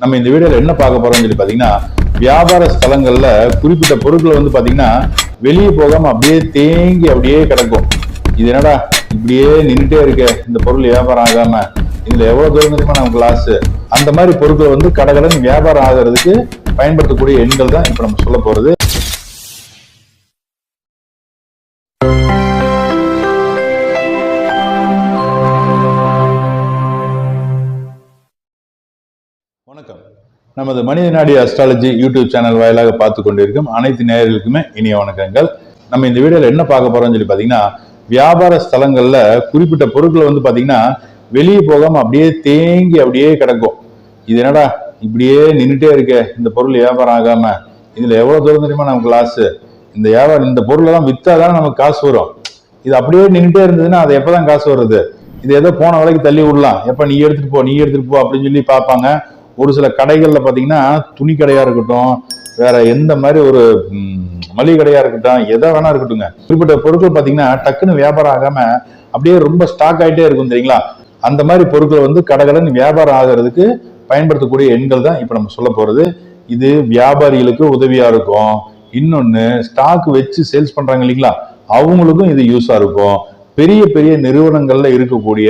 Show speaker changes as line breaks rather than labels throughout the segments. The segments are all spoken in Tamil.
நம்ம இந்த வீடியோல என்ன பார்க்க போறோம்னு சொல்லி பாத்தீங்கன்னா வியாபார ஸ்தலங்கள்ல குறிப்பிட்ட பொருட்களை வந்து பாத்தீங்கன்னா வெளியே போகாம அப்படியே தேங்கி அப்படியே கிடக்கும். இது என்னடா? இப்படியே நின்றுட்டே இருக்கு. இந்த பொருள் வியாபாரம் ஆகாம. இதுல எவ்வளவு தூரம் தெரியுமா நமக்கு லாஸ் அந்த மாதிரி பொருட்கள் வந்து கடகடன் வியாபாரம் ஆகிறதுக்கு பயன்படுத்தக்கூடிய எண்கள் தான் இப்ப நம்ம சொல்ல போறது. நமது மனித நாடி அஸ்ட்ராலஜி யூடியூப் சேனல் வாயிலாக பார்த்து கொண்டிருக்கும் அனைத்து நேயர்களுக்குமே இனிய வணக்கங்கள். நம்ம இந்த வீடியோவில் என்ன பார்க்க போறோம்னு சொல்லி பார்த்தீங்கன்னா வியாபார ஸ்தலங்களில் குறிப்பிட்ட பொருட்களை வந்து பார்த்தீங்கன்னா வெளியே போகாமல் அப்படியே தேங்கி அப்படியே கிடக்கும். இது என்னடா இப்படியே நின்றுட்டே இருக்க இந்த பொருள் வியாபாரம் ஆகாமல் இதில் எவ்வளோ தூரம் தெரியுமா நமக்கு லாஸ் இந்த வியாபாரம் இந்த பொருளெல்லாம் விற்றா தானே நமக்கு காசு வரும். இது அப்படியே நின்றுட்டே இருந்ததுன்னா அது எப்போ தான் காசு வருது? இது ஏதோ போன விலைக்கு தள்ளி விடலாம். எப்போ நீ எடுத்துகிட்டு போ நீ எடுத்துகிட்டு போ அப்படின்னு சொல்லி பார்ப்பாங்க. ஒரு சில கடைகளில் பார்த்தீங்கன்னா துணி கடையாக இருக்கட்டும் வேற எந்த மாதிரி ஒரு மளிகை கடையாக இருக்கட்டும் எதை வேணா இருக்கட்டும்ங்க. குறிப்பிட்ட பொருட்கள் பார்த்தீங்கன்னா டக்குன்னு வியாபாரம் ஆகாமல் அப்படியே ரொம்ப ஸ்டாக் ஆகிட்டே இருக்கும் தெரியுங்களா? அந்த மாதிரி பொருட்கள் வந்து கடைகடன் வியாபாரம் ஆகிறதுக்கு பயன்படுத்தக்கூடிய எண்கள் தான் இப்போ நம்ம சொல்ல போகிறது இது வியாபாரிகளுக்கு உதவியாக இருக்கும். இன்னொன்று ஸ்டாக் வச்சு சேல்ஸ் பண்ணுறாங்க இல்லைங்களா? அவங்களுக்கும் இது யூஸாக இருக்கும். பெரிய பெரிய நிறுவனங்களில் இருக்கக்கூடிய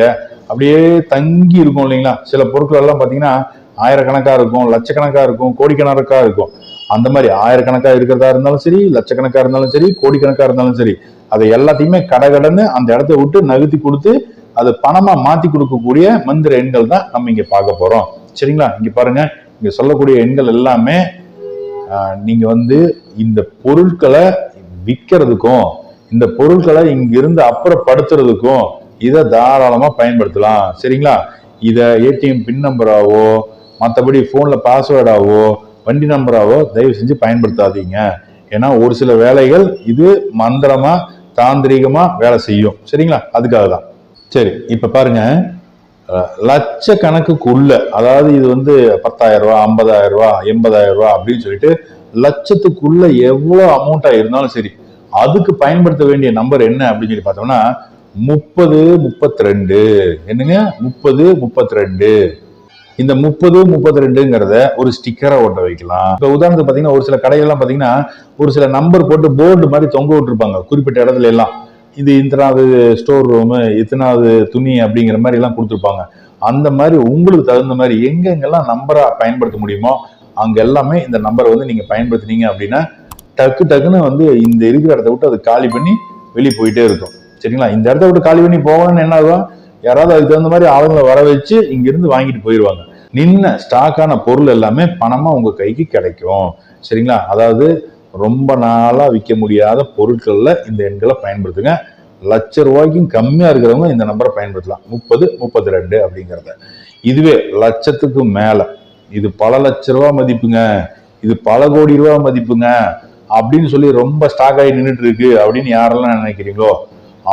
அப்படியே தங்கி இருக்கும் இல்லைங்களா? சில பொருட்கள் எல்லாம் பார்த்தீங்கன்னா ஆயிரக்கணக்காக இருக்கும் லட்சக்கணக்காக இருக்கும் கோடிக்கணக்காக இருக்கும். அந்த மாதிரி ஆயிரக்கணக்காக இருக்கிறதா இருந்தாலும் சரி லட்சக்கணக்காக இருந்தாலும் சரி கோடிக்கணக்காக இருந்தாலும் சரி அதை எல்லாத்தையுமே கடகடன்னு அந்த இடத்த விட்டு நகர்த்தி கொடுத்து அது பணமா மாத்தி கொடுக்கக்கூடிய மந்திர எண்கள் தான் நம்ம இங்க பார்க்க போறோம். சரிங்களா? இங்க பாருங்க. இங்க சொல்லக்கூடிய எண்கள் எல்லாமே நீங்கள் நீங்க வந்து இந்த பொருட்களை விற்கிறதுக்கும் இந்த பொருட்களை இங்கிருந்து அப்புறப்படுத்துறதுக்கும் இதை தாராளமா பயன்படுத்தலாம். சரிங்களா? இதை ஏடிஎம் பின் நம்பராவோ மற்றபடி ஃபோனில் பாஸ்வேர்டாவோ வண்டி நம்பராவோ தயவு செஞ்சு பயன்படுத்தாதீங்க. ஏன்னா ஒரு சில வேலைகள் இது மந்திரமாக தாந்திரிகமாக வேலை செய்யும். சரிங்களா? அதுக்காக தான். சரி இப்போ பாருங்க. அஹ், லட்சக்கணக்குக்குள்ள அதாவது இது வந்து பத்தாயிரம் ரூபா ஐம்பதாயிரம் ரூபா எண்பதாயிரம் ரூபா அப்படின்னு சொல்லிட்டு லட்சத்துக்குள்ள எவ்வளோ அமௌண்ட்டாக இருந்தாலும் சரி அதுக்கு பயன்படுத்த வேண்டிய நம்பர் என்ன அப்படின்னு சொல்லி பார்த்தோம்னா முப்பது முப்பத்தி ரெண்டு என்னங்க? முப்பது முப்பத்தி ரெண்டு இந்த முப்பது முப்பத்தி ரெண்டுங்கிறத ஒரு ஸ்டிக்கரை ஒட்ட வைக்கலாம். இப்போ உதாரணத்துக்கு பார்த்தீங்கன்னா ஒரு சில கடைகள்லாம் பார்த்தீங்கன்னா ஒரு சில நம்பர் போட்டு போர்டு மாதிரி தொங்க விட்டுருப்பாங்க. குறிப்பிட்ட இடத்துல எல்லாம். இது இத்தனாவது ஸ்டோர் ரூமு இத்தனாவது துணி அப்படிங்கிற மாதிரி எல்லாம் கொடுத்துருப்பாங்க. அந்த மாதிரி உங்களுக்கு தகுந்த மாதிரி எங்கெங்கெல்லாம் நம்பரை பயன்படுத்த முடியுமோ அங்கே எல்லாமே இந்த நம்பரை வந்து நீங்கள் பயன்படுத்துனீங்க அப்படின்னா டக்கு டக்குன்னு வந்து இந்த இருக்கிற இடத்த விட்டு அது காலி பண்ணி வெளியே போயிட்டே இருக்கும். சரிங்களா? இந்த இடத்த விட்டு காலி பண்ணி போகணும்னு என்ன ஆகும் யாராவது அதுக்கு தகுந்த மாதிரி ஆளுங்களை வர வச்சு இங்கிருந்து வாங்கிட்டு போயிடுவாங்க நின்ன ஸ்டாக்கான பொருள் எல்லாமே பணமாக உங்கள் கைக்கு கிடைக்கும். சரிங்களா? அதாவது ரொம்ப நாளாக விற்க முடியாத பொருட்களில் இந்த எண்களை பயன்படுத்துங்க. லட்ச ரூபாய்க்கும் கம்மியாக இருக்கிறவங்க இந்த நம்பரை பயன்படுத்தலாம். முப்பது முப்பத்தி ரெண்டு அப்படிங்கிறத. இதுவே லட்சத்துக்கு மேலே. இது பல லட்ச ரூபா மதிப்புங்க. இது பல கோடி ரூபா மதிப்புங்க. அப்படின்னு சொல்லி ரொம்ப ஸ்டாக் ஆகி நின்றுட்டு இருக்கு அப்படின்னு யாரெல்லாம் நினைக்கிறீங்களோ?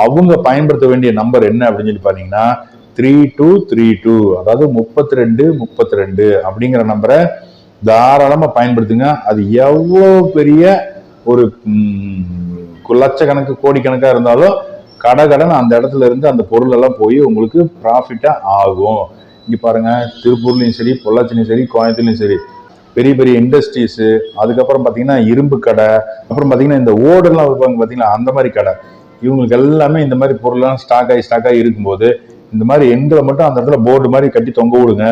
அவங்க பயன்படுத்த வேண்டிய நம்பர் என்ன அப்படின்னு சொல்லி பார்த்தீங்கன்னா த்ரீ டூ த்ரீ டூ அதாவது முப்பத்தி ரெண்டு முப்பத்தி ரெண்டு அப்படிங்கிற நம்பரை தாராளமாக பயன்படுத்துங்க. அது எவ்வளோ பெரிய ஒரு லட்சக்கணக்கு கோடிக்கணக்காக இருந்தாலும் கடகடன் அந்த இடத்துல இருந்து அந்த பொருளெல்லாம் போய் உங்களுக்கு ப்ராஃபிட்டாக ஆகும். இங்கே பாருங்க திருப்பூர்லேயும் சரி பொள்ளாச்சிலையும் சரி கோயம்புத்தூர்லயும் சரி. பெரிய பெரிய இண்டஸ்ட்ரீஸு அதுக்கப்புறம் பார்த்தீங்கன்னா இரும்பு கடை அப்புறம் பார்த்தீங்கன்னா இந்த ஓடெல்லாம் வைப்பாங்க பார்த்தீங்களா அந்த மாதிரி கடை. இவங்களுக்கு எல்லாமே இந்த மாதிரி பொருள்லாம் ஸ்டாக் ஆகி ஸ்டாக் ஆகி இருக்கும்போது இந்த மாதிரி எண்களை மட்டும் அந்த இடத்துல போர்டு மாதிரி கட்டி தொங்க விடுங்க.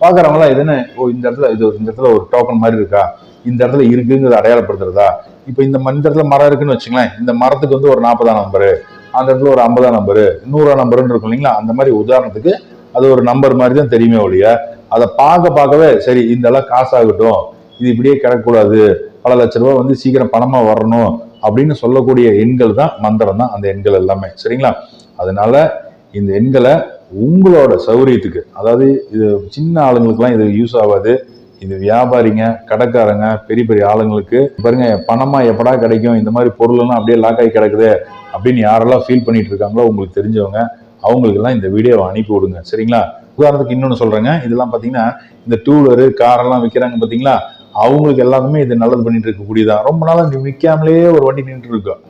பார்க்குறவங்களாம் எதுன்னு ஓ இந்த இடத்துல இது இந்த இடத்துல ஒரு டோக்கன் மாதிரி இருக்கா? இந்த இடத்துல இருக்குங்கிறத அடையாளப்படுத்துறதா? இப்போ இந்த ம- இந்த இடத்துல மரம் இருக்குன்னு வச்சுங்களேன் இந்த மரத்துக்கு வந்து ஒரு நாற்பதாம் நம்பரு அந்த இடத்துல ஒரு ஐம்பதாம் நம்பரு நூறாம் நம்பருன்னு இருக்கும் இல்லைங்களா? அந்த மாதிரி உதாரணத்துக்கு அது ஒரு நம்பர் மாதிரி தான் தெரியுமே ஒழிய அதை பார்க்க பார்க்கவே சரி இந்த எல்லாம் காசாகட்டும் இது இப்படியே கிடக்கூடாது பல லட்ச ரூபாய் வந்து சீக்கிரம் பணமாக வரணும் அப்படின்னு சொல்லக்கூடிய எண்கள் தான் மந்திரம் தான் அந்த எண்கள் எல்லாமே. சரிங்களா? அதனால இந்த எண்களை உங்களோட சௌரியத்துக்கு அதாவது இது சின்ன ஆளுங்களுக்குலாம் இது யூஸ் ஆகாது. இது வியாபாரிங்க கடைக்காரங்க பெரிய பெரிய ஆளுங்களுக்கு பாருங்க பணமா எப்படா கிடைக்கும் இந்த மாதிரி பொருள்லாம் அப்படியே லாக் ஆகி கிடக்குது அப்படின்னு யாரெல்லாம் ஃபீல் பண்ணிட்டு இருக்காங்களோ உங்களுக்கு தெரிஞ்சவங்க அவங்களுக்கெல்லாம் இந்த வீடியோவை அனுப்பி விடுங்க. சரிங்களா? உதாரணத்துக்கு இன்னொன்று சொல்றேங்க. இதெல்லாம் பார்த்தீங்கன்னா இந்த டூ வீலரு காரெல்லாம் விற்கிறாங்க பார்த்தீங்களா அவங்களுக்கு எல்லாருமே இது நல்லது பண்ணிட்டு இருக்கக்கூடியதான் ரொம்ப நாளாக விற்காமலே ஒரு வண்டி நின்றுட்டு இருக்கோம்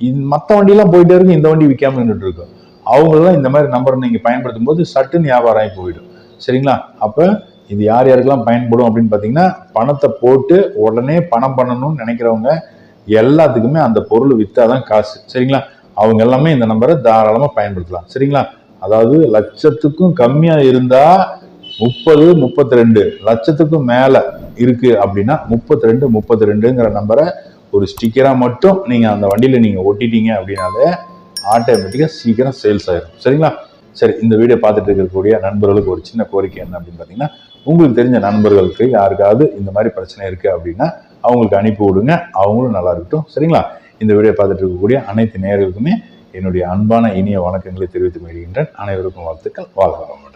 இந்த மற்ற வண்டியெல்லாம் போயிட்டே இருக்கும் இந்த வண்டி விற்காம நின்றுட்டு இருக்கும் அவங்களெல்லாம் இந்த மாதிரி நம்பர் நீங்கள் பயன்படுத்தும் போது சட்டுன்னு வியாபாரம் ஆகி போயிடும். சரிங்களா? அப்போ இது யார் யாருக்கெல்லாம் பயன்படும் அப்படின்னு பார்த்தீங்கன்னா பணத்தை போட்டு உடனே பணம் பண்ணணும்னு நினைக்கிறவங்க எல்லாத்துக்குமே அந்த பொருள் வித்தாதான் காசு. சரிங்களா? அவங்க எல்லாமே இந்த நம்பரை தாராளமாக பயன்படுத்தலாம். சரிங்களா? அதாவது லட்சத்துக்கும் கம்மியாக இருந்தால் முப்பது முப்பத்தி ரெண்டு லட்சத்துக்கும் மேலே இருக்கு அப்படின்னா முப்பத்தி ரெண்டு முப்பத்தி ரெண்டுங்கிற நம்பரை ஒரு ஸ்டிக்கராக மட்டும் நீங்கள் அந்த வண்டியில் நீங்கள் ஒட்டிட்டீங்க அப்படின்னாலே ஆட்டோமேட்டிக்காக சீக்கிரம் சேல்ஸ் ஆயிடும் சரிங்களா? சரி இந்த வீடியோ பார்த்துட்டு இருக்கக்கூடிய நண்பர்களுக்கு ஒரு சின்ன கோரிக்கை என்ன அப்படின்னு பார்த்தீங்கன்னா உங்களுக்கு தெரிஞ்ச நண்பர்களுக்கு யாருக்காவது இந்த மாதிரி பிரச்சனை இருக்குது அப்படின்னா அவங்களுக்கு அனுப்பி விடுங்க. அவங்களும் நல்லா இருக்கட்டும். சரிங்களா? இந்த வீடியோ பார்த்துட்டு இருக்கக்கூடிய அனைத்து நேர்களுக்குமே என்னுடைய அன்பான இனிய வணக்கங்களை தெரிவித்து வருகின்றேன் அனைவருக்கும் வாழ்த்துக்கள். வாழ்க வளமுடன்.